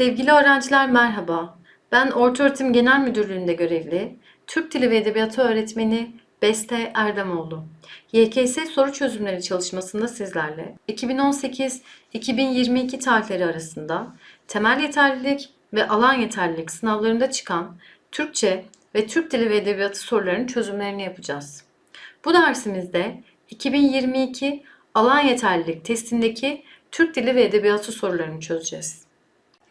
Sevgili öğrenciler merhaba. Ben Ortaöğretim Genel Müdürlüğü'nde görevli Türk Dili ve Edebiyatı öğretmeni Beste Erdemoğlu. YKS soru çözümleri çalışmasında sizlerle 2018-2022 tarihleri arasında temel yeterlilik ve alan yeterlilik sınavlarında çıkan Türkçe ve Türk Dili ve Edebiyatı sorularının çözümlerini yapacağız. Bu dersimizde 2022 alan yeterlilik testindeki Türk Dili ve Edebiyatı sorularını çözeceğiz.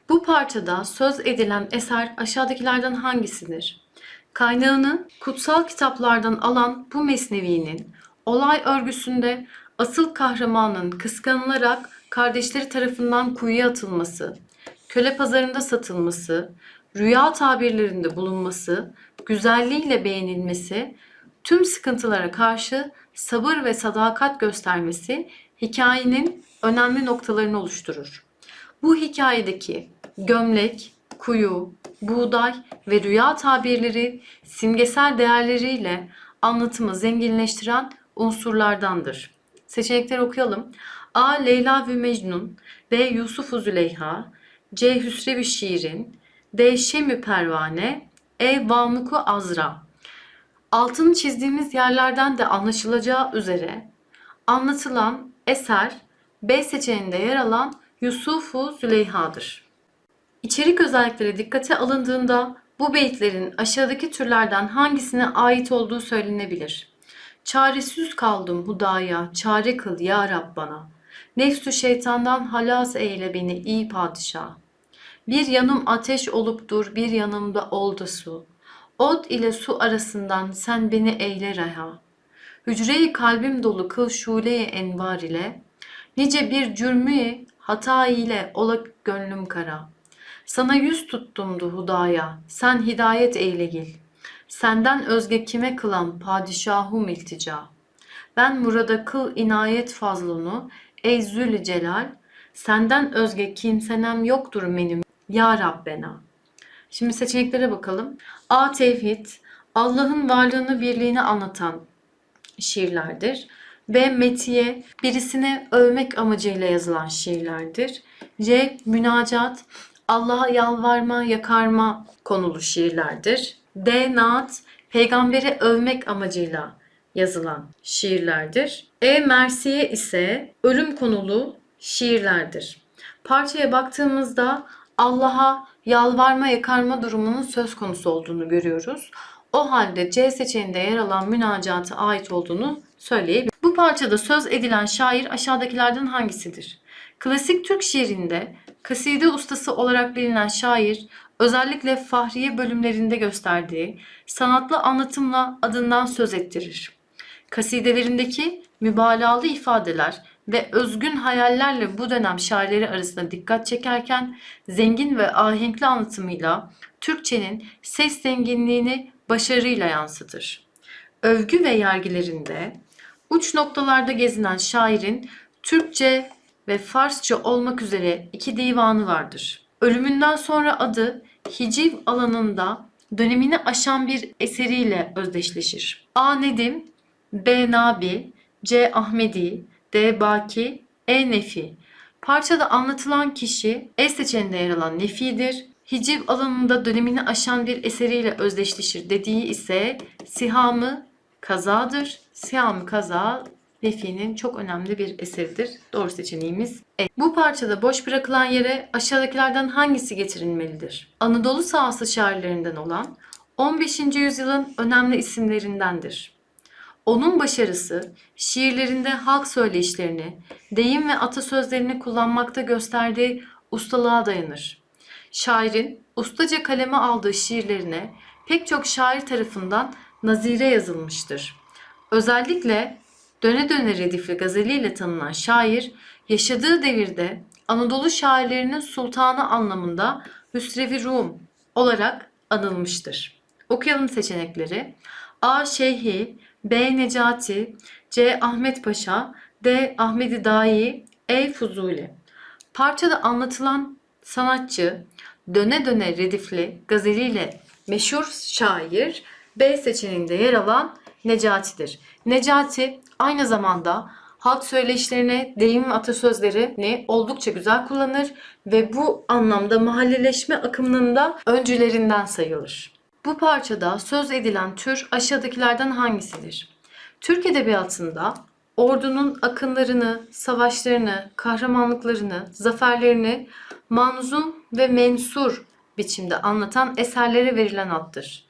Bu parçada söz edilen eser aşağıdakilerden hangisidir? Kaynağını kutsal kitaplardan alan bu mesnevinin olay örgüsünde asıl kahramanın kıskanılarak kardeşleri tarafından kuyuya atılması, köle pazarında satılması, rüya tabirlerinde bulunması, güzelliğiyle beğenilmesi, tüm sıkıntılara karşı sabır ve sadakat göstermesi hikayenin önemli noktalarını oluşturur. Bu hikayedeki gömlek, kuyu, buğday ve rüya tabirleri simgesel değerleriyle anlatımı zenginleştiren unsurlardandır. Seçenekleri okuyalım. A. Leyla ve Mecnun B. Yusuf Züleyha C. Hüsrev-i Şiirin D. Şemü Pervane E. Vamuku Azra Altını çizdiğimiz yerlerden de anlaşılacağı üzere anlatılan eser B seçeneğinde yer alan Yusufu Züleyha'dır. İçerik özellikleri dikkate alındığında bu beyitlerin aşağıdaki türlerden hangisine ait olduğu söylenebilir. Çaresiz kaldım hudaya, çare kıl ya Rab bana. Nefsü şeytandan halas eyle beni iyi padişah. Bir yanım ateş olup dur, bir yanımda oldu su. Od ile su arasından sen beni eyle reha. Hücreyi kalbim dolu kıl şule-i envar ile. Nice bir cürmü hata ile ola gönlüm kara. Sana yüz tuttumdu hudaya, sen hidayet eyle gil. Senden özge kime kılan padişahum iltica. Ben murada kıl inayet fazlunu, ey zül celal. Senden özge kimsenem yoktur benim, ya Rabbena. Şimdi seçeneklere bakalım. A. Tevhid, Allah'ın varlığını, birliğini anlatan şiirlerdir. B. Metiye, birisini övmek amacıyla yazılan şiirlerdir. C. Münacat, Allah'a yalvarma, yakarma konulu şiirlerdir. D. Naat, peygamberi övmek amacıyla yazılan şiirlerdir. E. Mersiye ise ölüm konulu şiirlerdir. Parçaya baktığımızda Allah'a yalvarma, yakarma durumunun söz konusu olduğunu görüyoruz. O halde C seçeneğinde yer alan münacata ait olduğunu söyleyebiliriz. Bu parçada söz edilen şair aşağıdakilerden hangisidir? Klasik Türk şiirinde kaside ustası olarak bilinen şair özellikle Fahriye bölümlerinde gösterdiği sanatlı anlatımla adından söz ettirir. Kasidelerindeki mübalağalı ifadeler ve özgün hayallerle bu dönem şairleri arasında dikkat çekerken zengin ve ahenkli anlatımıyla Türkçenin ses zenginliğini başarıyla yansıtır. Övgü ve yergilerinde uç noktalarda gezinen şairin Türkçe ve Farsça olmak üzere iki divanı vardır. Ölümünden sonra adı hiciv alanında dönemini aşan bir eseriyle özdeşleşir. A. Nedim, B. Nabi, C. Ahmedi, D. Baki, E. Nefi. Parçada anlatılan kişi E seçeneğinde yer alan Nefi'dir. Hiciv alanında dönemini aşan bir eseriyle özdeşleşir dediği ise Sihamı Kazadır. Sihamı Kaza Nefi'nin çok önemli bir eseridir. Doğru seçeneğimiz E. Bu parçada boş bırakılan yere aşağıdakilerden hangisi getirilmelidir? Anadolu sahası şairlerinden olan 15. yüzyılın önemli isimlerindendir. Onun başarısı şiirlerinde halk söyleyişlerini, deyim ve atasözlerini kullanmakta gösterdiği ustalığa dayanır. Şairin ustaca kaleme aldığı şiirlerine pek çok şair tarafından nazire yazılmıştır. Özellikle döne döne redifli gazeliyle tanınan şair, yaşadığı devirde Anadolu şairlerinin sultanı anlamında Hüsrev-i Rum olarak anılmıştır. Okuyalım seçenekleri. A. Şeyhi, B. Necati, C. Ahmet Paşa, D. Ahmedi Dai, E. Fuzuli. Parçada anlatılan sanatçı döne döne redifli gazeliyle meşhur şair B seçeneğinde yer alan Necati'dir. Necati aynı zamanda halk söyleşlerine, deyim ve atasözlerini oldukça güzel kullanır ve bu anlamda mahalleleşme akımının da öncülerinden sayılır. Bu parçada söz edilen tür aşağıdakilerden hangisidir? Türk edebiyatında ordunun akınlarını, savaşlarını, kahramanlıklarını, zaferlerini manzum ve mensur biçimde anlatan eserlere verilen addır.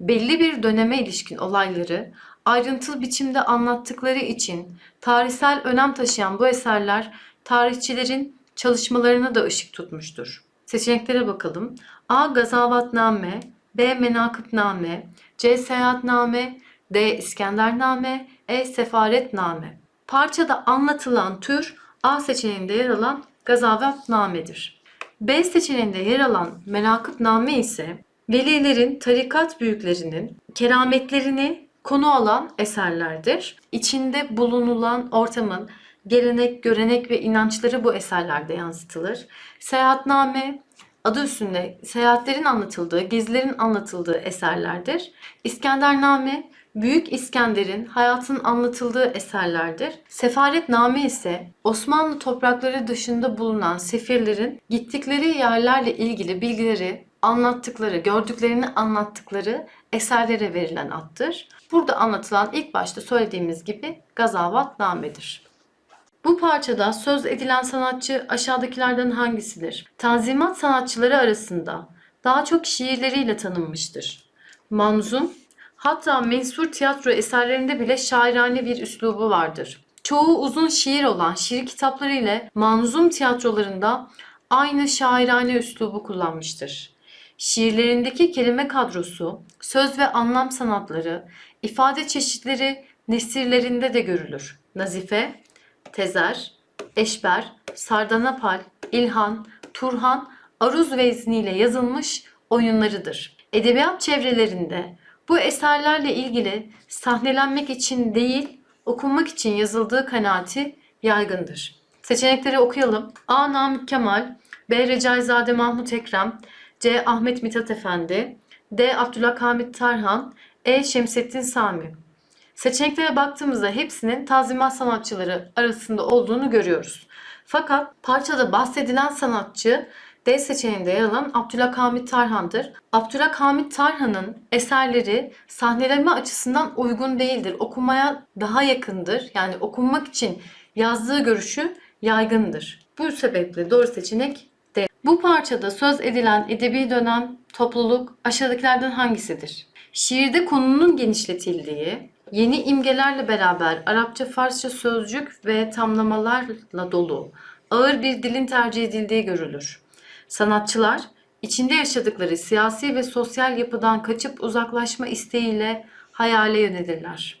Belli bir döneme ilişkin olayları ayrıntılı biçimde anlattıkları için tarihsel önem taşıyan bu eserler tarihçilerin çalışmalarına da ışık tutmuştur. Seçeneklere bakalım. A. Gazavatname B. Menakıbname C. Seyahatname D. İskendername E. Sefaretname Parçada anlatılan tür A seçeneğinde yer alan Gazavatnamedir. B seçeneğinde yer alan Menakıbname ise velilerin, tarikat büyüklerinin kerametlerini konu alan eserlerdir. İçinde bulunulan ortamın gelenek, görenek ve inançları bu eserlerde yansıtılır. Seyahatname adı üstünde seyahatlerin anlatıldığı, gezilerin anlatıldığı eserlerdir. İskendername Büyük İskender'in hayatının anlatıldığı eserlerdir. Sefaretname ise Osmanlı toprakları dışında bulunan sefirlerin gittikleri yerlerle ilgili bilgileri anlattıkları, gördüklerini anlattıkları eserlere verilen addır. Burada anlatılan ilk başta söylediğimiz gibi Gazavatname'dir. Bu parçada söz edilen sanatçı aşağıdakilerden hangisidir? Tanzimat sanatçıları arasında daha çok şiirleriyle tanınmıştır. Manzum, hatta mensur tiyatro eserlerinde bile şairane bir üslubu vardır. Çoğu uzun şiir olan şiir kitapları ile manzum tiyatrolarında aynı şairane üslubu kullanmıştır. Şiirlerindeki kelime kadrosu, söz ve anlam sanatları, ifade çeşitleri nesirlerinde de görülür. Nazife, tezer, eşber, sardanapal, ilhan, turhan, aruz vezniyle yazılmış oyunlarıdır. Edebiyat çevrelerinde bu eserlerle ilgili sahnelenmek için değil, okunmak için yazıldığı kanaati yaygındır. Seçenekleri okuyalım. A. Namık Kemal B. Recaizade Mahmut Ekrem C. Ahmet Mithat Efendi D. Abdülhamit Tarhan E. Şemsettin Sami Seçeneklere baktığımızda hepsinin tanzimat sanatçıları arasında olduğunu görüyoruz. Fakat parçada bahsedilen sanatçı D seçeneğinde yer alan Abdülhamit Tarhan'dır. Abdülhamit Tarhan'ın eserleri sahneleme açısından uygun değildir. Okumaya daha yakındır. Yani okunmak için yazdığı görüşü yaygındır. Bu sebeple doğru seçenek. Bu parçada söz edilen edebi dönem, topluluk aşağıdakilerden hangisidir? Şiirde konunun genişletildiği, yeni imgelerle beraber Arapça, Farsça sözcük ve tamlamalarla dolu ağır bir dilin tercih edildiği görülür. Sanatçılar içinde yaşadıkları siyasi ve sosyal yapıdan kaçıp uzaklaşma isteğiyle hayale yönelirler.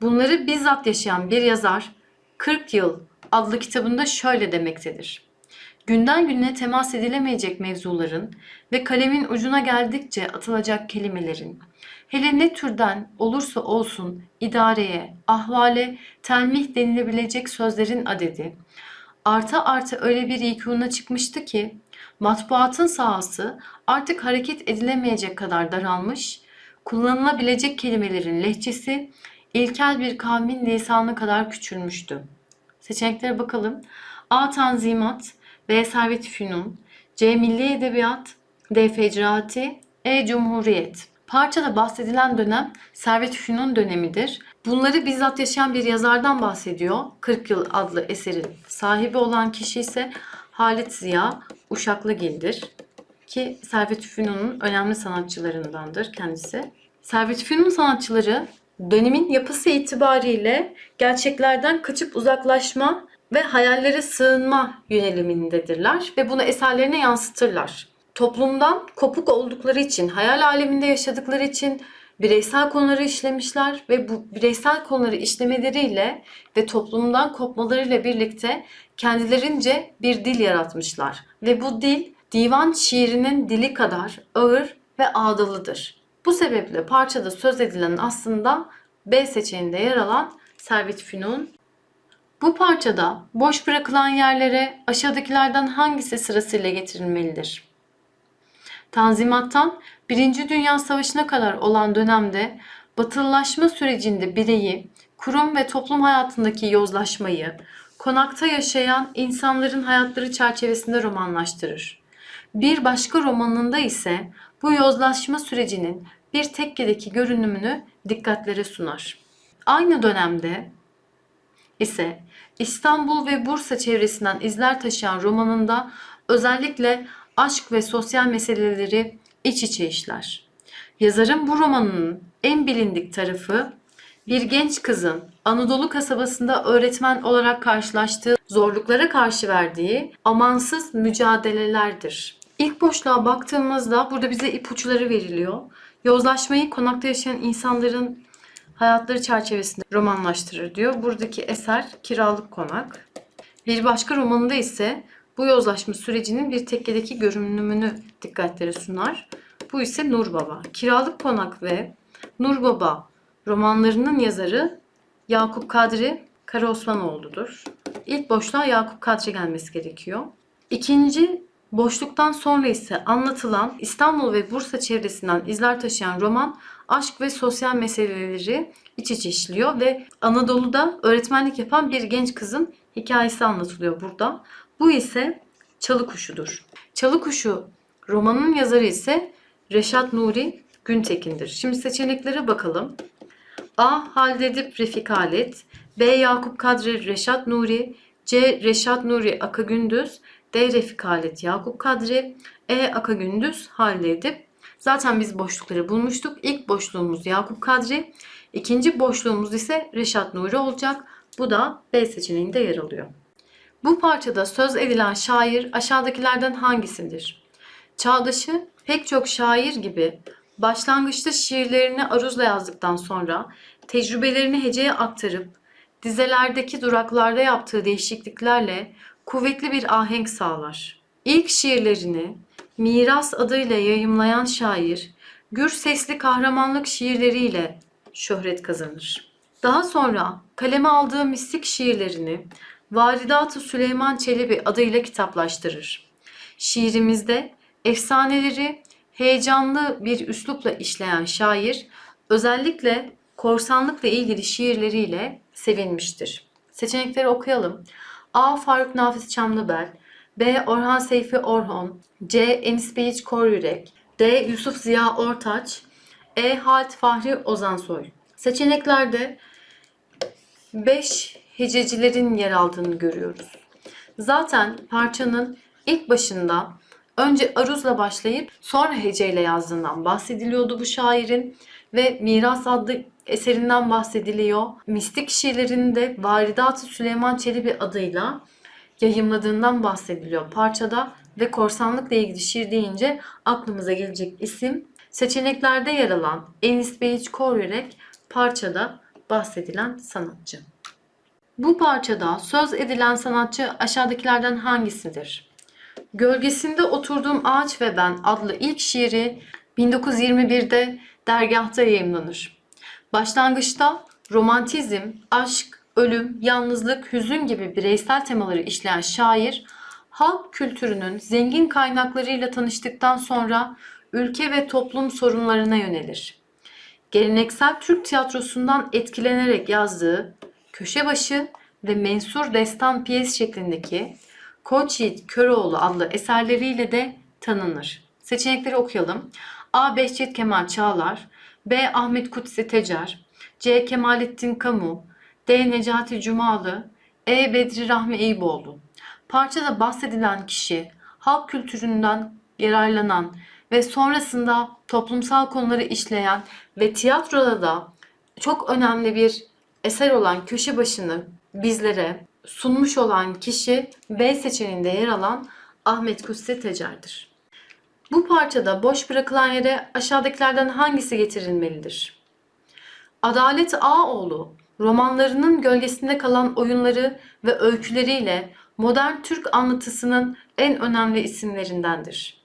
Bunları bizzat yaşayan bir yazar 40 Yıl adlı kitabında şöyle demektedir. Günden güne temas edilemeyecek mevzuların ve kalemin ucuna geldikçe atılacak kelimelerin, hele ne türden olursa olsun idareye, ahvale, telmih denilebilecek sözlerin adedi, arta arta öyle bir yıkığına çıkmıştı ki, matbuatın sahası artık hareket edilemeyecek kadar daralmış, kullanılabilecek kelimelerin lehçesi ilkel bir kavmin lisanı kadar küçülmüştü. Seçeneklere bakalım. A. Tanzimat Servet Fünun C. Milli Edebiyat D. Fecraati E. Cumhuriyet Parçada bahsedilen dönem Servet Fünun dönemidir. Bunları bizzat yaşayan bir yazardan bahsediyor. 40 Yıl adlı eserin sahibi olan kişi ise Halit Ziya Uşaklıgil'dir. Ki Servet Fünun'un önemli sanatçılarındandır kendisi. Servet Fünun sanatçıları dönemin yapısı itibariyle gerçeklerden kaçıp uzaklaşma ve hayallere sığınma yönelimindedirler ve bunu eserlerine yansıtırlar. Toplumdan kopuk oldukları için, hayal aleminde yaşadıkları için bireysel konuları işlemişler ve bu bireysel konuları işlemeleriyle ve toplumdan kopmalarıyla birlikte kendilerince bir dil yaratmışlar. Ve bu dil divan şiirinin dili kadar ağır ve ağdalıdır. Bu sebeple parçada söz edilen aslında B seçeneğinde yer alan Servet Fünun bu parçada boş bırakılan yerlere aşağıdakilerden hangisi sırasıyla getirilmelidir? Tanzimattan Birinci Dünya Savaşı'na kadar olan dönemde batılılaşma sürecinde bireyi kurum ve toplum hayatındaki yozlaşmayı, konakta yaşayan insanların hayatları çerçevesinde romanlaştırır. Bir başka romanında ise bu yozlaşma sürecinin bir tekkedeki görünümünü dikkatlere sunar. Aynı dönemde ise İstanbul ve Bursa çevresinden izler taşıyan romanında özellikle aşk ve sosyal meseleleri iç içe işler. Yazarın bu romanının en bilindik tarafı bir genç kızın Anadolu kasabasında öğretmen olarak karşılaştığı zorluklara karşı verdiği amansız mücadelelerdir. İlk boşluğa baktığımızda burada bize ipuçları veriliyor. Yozlaşmayı konakta yaşayan insanların hayatları çerçevesinde romanlaştırır diyor. Buradaki eser Kiralık Konak. Bir başka romanında ise bu yozlaşma sürecinin bir tekkedeki görünümünü dikkatlere sunar. Bu ise Nur Baba. Kiralık Konak ve Nur Baba romanlarının yazarı Yakup Kadri Karaosmanoğlu'dur. İlk boşluğa Yakup Kadri gelmesi gerekiyor. İkinci boşluktan sonra ise anlatılan İstanbul ve Bursa çevresinden izler taşıyan roman aşk ve sosyal meseleleri iç içe işliyor ve Anadolu'da öğretmenlik yapan bir genç kızın hikayesi anlatılıyor burada. Bu ise Çalı Kuşu'dur. Çalı Kuşu romanın yazarı ise Reşat Nuri Güntekin'dir. Şimdi seçeneklere bakalım. A. Haldedip Refik Halit B. Yakup Kadri Reşat Nuri C. Reşat Nuri Aka Gündüz D. Refik Halit Yakup Kadri E. Aka Gündüz Halide Edip Zaten biz boşlukları bulmuştuk. İlk boşluğumuz Yakup Kadri. ikinci boşluğumuz ise Reşat Nuri olacak. Bu da B seçeneğinde yer alıyor. Bu parçada söz edilen şair aşağıdakilerden hangisidir? Çağdaşı pek çok şair gibi başlangıçta şiirlerini aruzla yazdıktan sonra tecrübelerini heceye aktarıp dizelerdeki duraklarda yaptığı değişikliklerle kuvvetli bir ahenk sağlar. İlk şiirlerini Miras adıyla yayımlayan şair, gür sesli kahramanlık şiirleriyle şöhret kazanır. Daha sonra kaleme aldığı mistik şiirlerini Varidat-ı Süleyman Çelebi adıyla kitaplaştırır. Şiirimizde efsaneleri heyecanlı bir üslupla işleyen şair özellikle korsanlıkla ilgili şiirleriyle sevinmiştir. Seçenekleri okuyalım. A. Faruk Nafiz Çamlıbel B. Orhan Seyfi Orhon C. Enis Beyiç Koryürek D. Yusuf Ziya Ortaç E. Halit Fahri Ozansoy Seçeneklerde 5 hececilerin yer aldığını görüyoruz. Zaten parçanın ilk başında önce aruzla başlayıp sonra heceyle yazdığından bahsediliyordu bu şairin ve Miras adlı eserinden bahsediliyor. Mistik şiirlerinde Varidat-ı Süleyman Çelebi adıyla yayımladığından bahsediliyor parçada ve korsanlıkla ilgili şiir deyince aklımıza gelecek isim seçeneklerde yer alan Enis Beyiç Koryürek parçada bahsedilen sanatçı. Bu parçada söz edilen sanatçı aşağıdakilerden hangisidir? Gölgesinde Oturduğum Ağaç ve Ben adlı ilk şiiri 1921'de dergahta yayımlanır. Başlangıçta romantizm, aşk, ölüm, yalnızlık, hüzün gibi bireysel temaları işleyen şair, halk kültürünün zengin kaynaklarıyla tanıştıktan sonra ülke ve toplum sorunlarına yönelir. Geleneksel Türk tiyatrosundan etkilenerek yazdığı Köşebaşı ve Mensur Destan piyes şeklindeki Koç Yiğit Köroğlu adlı eserleriyle de tanınır. Seçenekleri okuyalım. A. Behçet Kemal Çağlar B. Ahmet Kutsi Tecer C. Kemalettin Kamu D. Necati Cumalı E. Bedri Rahmi Eyüboğlu Parçada bahsedilen kişi halk kültüründen yararlanan ve sonrasında toplumsal konuları işleyen ve tiyatroda da çok önemli bir eser olan köşe başını bizlere sunmuş olan kişi B seçeneğinde yer alan Ahmet Kutsi Tecer'dir. Bu parçada boş bırakılan yere aşağıdakilerden hangisi getirilmelidir? Adalet Ağoğlu romanlarının gölgesinde kalan oyunları ve öyküleriyle modern Türk anlatısının en önemli isimlerindendir.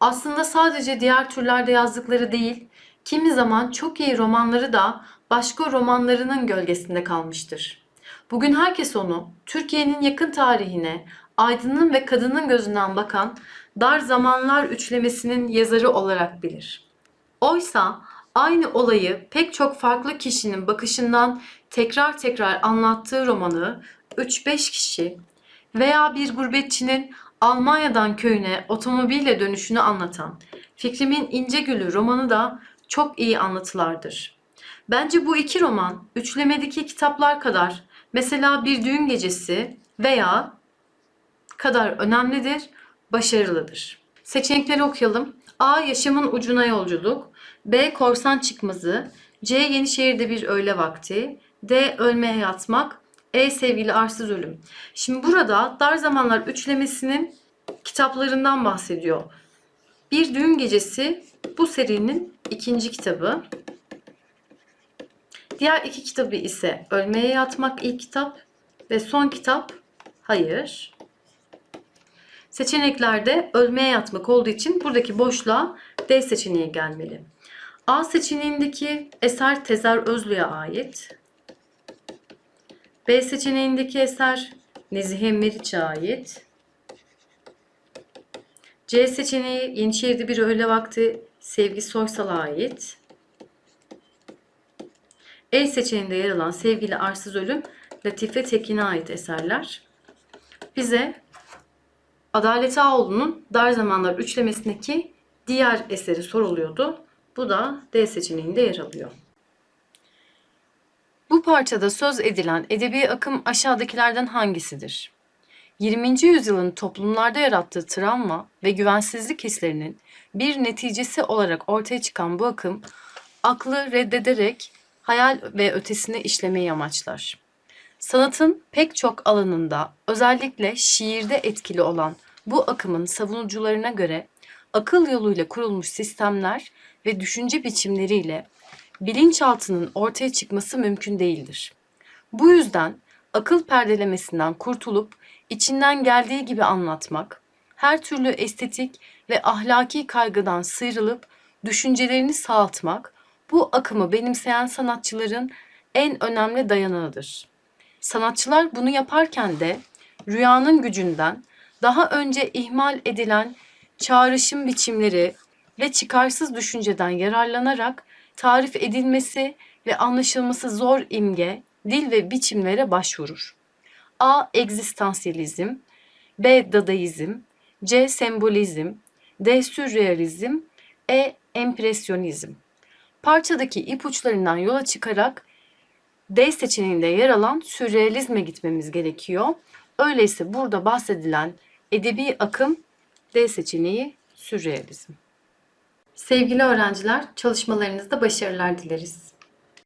Aslında sadece diğer türlerde yazdıkları değil, kimi zaman çok iyi romanları da başka romanlarının gölgesinde kalmıştır. Bugün herkes onu Türkiye'nin yakın tarihine aydının ve kadının gözünden bakan Dar Zamanlar üçlemesinin yazarı olarak bilir. Oysa aynı olayı pek çok farklı kişinin bakışından tekrar tekrar anlattığı romanı 3-5 kişi veya bir gurbetçinin Almanya'dan köyüne otomobille dönüşünü anlatan Fikrimin İnce Gülü romanı da çok iyi anlatılardır. Bence bu iki roman üçlemedeki kitaplar kadar mesela Bir Düğün Gecesi veya kadar önemlidir, başarılıdır. Seçenekleri okuyalım. A. Yaşamın ucuna yolculuk. B. Korsan çıkmazı. C. Yenişehir'de bir öğle vakti. D. Ölmeye yatmak. E. Sevgili arsız ölüm. Şimdi burada Dar Zamanlar üçlemesinin kitaplarından bahsediyor. Bir Düğün Gecesi bu serinin ikinci kitabı. Diğer iki kitabı ise Ölmeye Yatmak ilk kitap ve son kitap Hayır. Seçeneklerde ölmeye yatmak olduğu için buradaki boşluğa D seçeneği gelmeli. A seçeneğindeki eser Tezer Özlü'ye ait. B seçeneğindeki eser Nezihe Meriç'e ait. C seçeneği Yeniçeri'de bir öğle vakti Sevgi Soysal'a ait. E seçeneğinde yer alan Sevgili Arsız Ölüm Latife Tekin'e ait eserler. Bize Adalet Ağoğlu'nun Dar Zamanlar üçlemesindeki diğer eseri soruluyordu. Bu da D seçeneğinde yer alıyor. Bu parçada söz edilen edebi akım aşağıdakilerden hangisidir? 20. yüzyılın toplumlarda yarattığı travma ve güvensizlik hislerinin bir neticesi olarak ortaya çıkan bu akım, aklı reddederek hayal ve ötesini işlemeyi amaçlar. Sanatın pek çok alanında, özellikle şiirde etkili olan bu akımın savunucularına göre akıl yoluyla kurulmuş sistemler ve düşünce biçimleriyle bilinçaltının ortaya çıkması mümkün değildir. Bu yüzden akıl perdelemesinden kurtulup içinden geldiği gibi anlatmak, her türlü estetik ve ahlaki kaygıdan sıyrılıp düşüncelerini sağaltmak bu akımı benimseyen sanatçıların en önemli dayanağıdır. Sanatçılar bunu yaparken de rüyanın gücünden daha önce ihmal edilen çağrışım biçimleri ve çıkarsız düşünceden yararlanarak tarif edilmesi ve anlaşılması zor imge, dil ve biçimlere başvurur. A. Egzistansiyelizm B. Dadaizm C. Sembolizm D. Sürrealizm E. Empresyonizm Parçadaki ipuçlarından yola çıkarak D seçeneğinde yer alan sürrealizme gitmemiz gerekiyor. Öyleyse burada bahsedilen edebi akım D seçeneği sürrealizm. Sevgili öğrenciler, çalışmalarınızda başarılar dileriz.